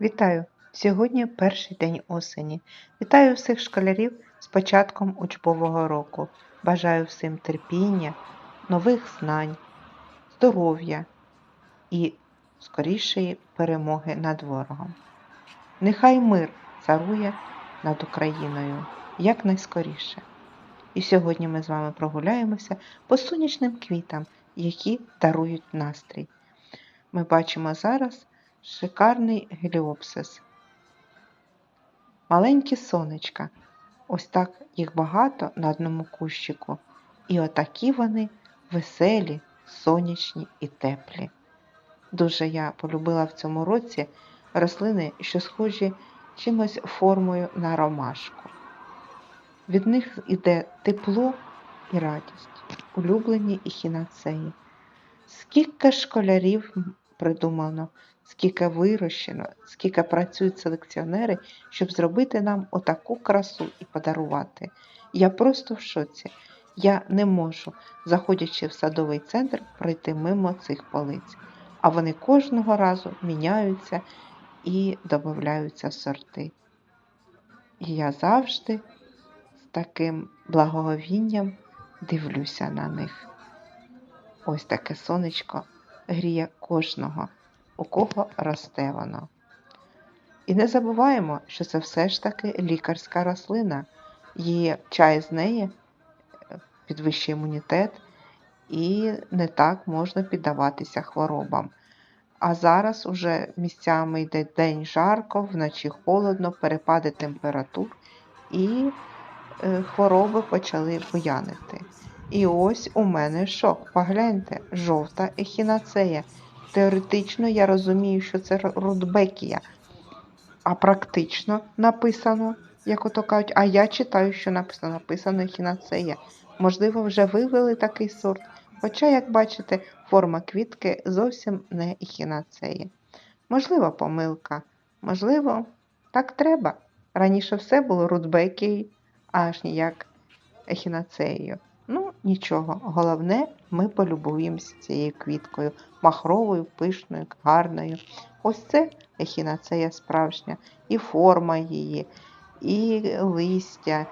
Вітаю! Сьогодні перший день осені. Вітаю всіх школярів з початком учбового року. Бажаю всім терпіння, нових знань, здоров'я і скорішої перемоги над ворогом. Нехай мир царує над Україною якнайскоріше. І сьогодні ми з вами прогуляємося по сонячним квітам, які дарують настрій. Ми бачимо зараз шикарний геліопсис. Маленькі сонечка. Ось так їх багато на одному кущику. І отакі вони веселі, сонячні і теплі. Дуже я полюбила в цьому році рослини, що схожі чимось формою на ромашку. Від них іде тепло і радість, улюблені ехінацеї. Скільки школярів придумано, скільки вирощено, скільки працюють селекціонери, щоб зробити нам отаку красу і подарувати. Я просто в шоці. Я не можу, заходячи в садовий центр, пройти мимо цих полиць. А вони кожного разу міняються і додаються сорти. І я завжди з таким благоговінням дивлюся на них. Ось таке сонечко гріє кожного, у кого росте воно. І не забуваємо, що це все ж таки лікарська рослина. Її чай з неї е, підвищує імунітет і не так можна піддаватися хворобам. А зараз уже місцями йде день жарко, вночі холодно, перепади температур і е, хвороби почали буянити. І ось у мене шок. Погляньте, жовта ехінацея. Теоретично я розумію, що це рудбекія, а практично написано, як ото кажуть, а я читаю, що написано, написано ехінацея. Можливо, вже вивели такий сорт. Хоча, як бачите, форма квітки зовсім не ехінацеї. Можливо, помилка, можливо, так треба. Раніше все було рудбекією, аж ніяк ехінацеєю. Нічого, головне, ми полюбуємося цією квіткою, махровою, пишною, гарною. Ось це ехінацея справжня, і форма її, і листя,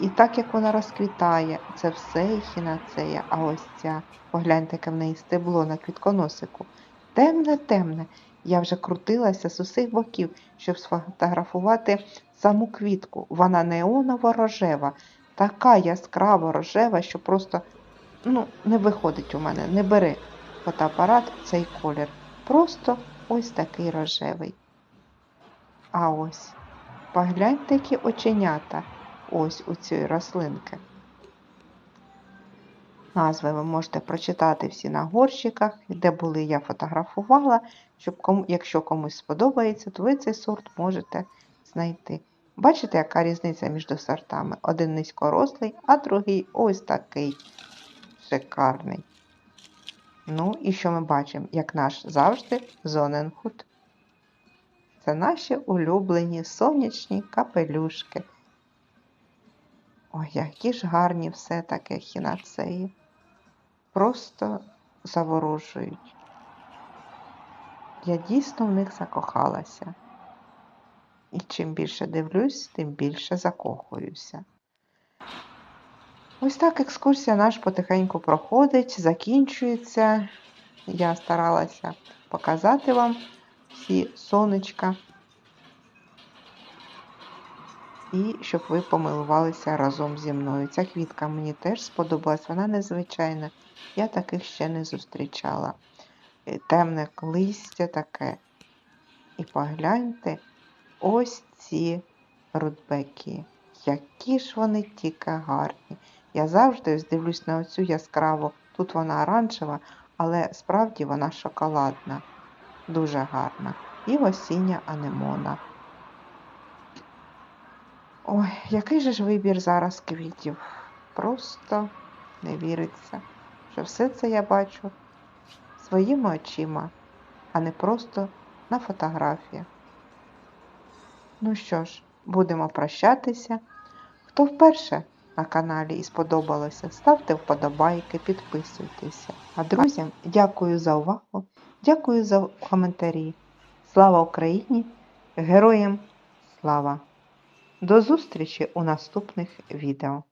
і так як вона розквітає, це все ехінацея. А ось ця, погляньте, яке в неї стебло на квітконосику. Темне-темне. Я вже крутилася з усіх боків, щоб сфотографувати саму квітку. Вона неоново рожева така яскраво рожева, що просто ну, не виходить у мене, не бери фотоапарат цей колір. Просто ось такий рожевий. А ось, погляньте, які оченята ось у цієї рослинки. Назви ви можете прочитати всі на горщиках, де були, я фотографувала, щоб якщо комусь сподобається, то ви цей сорт можете знайти. Бачите, яка різниця між сортами? Один низькорослий, а другий ось такий шикарний. Ну, і що ми бачимо? Як наш завжди Зоненхут. Це наші улюблені сонячні капелюшки. Ой, які ж гарні все таке хінацеї. Просто заворожують. Я дійсно в них закохалася. І чим більше дивлюсь, тим більше закохуюся. Ось так екскурсія наш потихеньку проходить, закінчується. Я старалася показати вам всі сонечка. І щоб ви помилувалися разом зі мною. Ця квітка мені теж сподобалась, вона незвичайна. Я таких ще не зустрічала. Темне листя таке. І погляньте. Ось ці рудбеки. Які ж вони тільки гарні. Я завжди ось дивлюсь на оцю яскраву. Тут вона оранжева, але справді вона шоколадна, дуже гарна. І осіння анемона. Ой, який же ж вибір зараз квітів. Просто не віриться, що все це я бачу своїми очима, а не просто на фотографіях. Ну що ж, будемо прощатися. Хто вперше на каналі і сподобалося, ставте вподобайки, підписуйтеся. А друзям дякую за увагу, дякую за коментарі. Слава Україні! Героям слава! До зустрічі у наступних відео!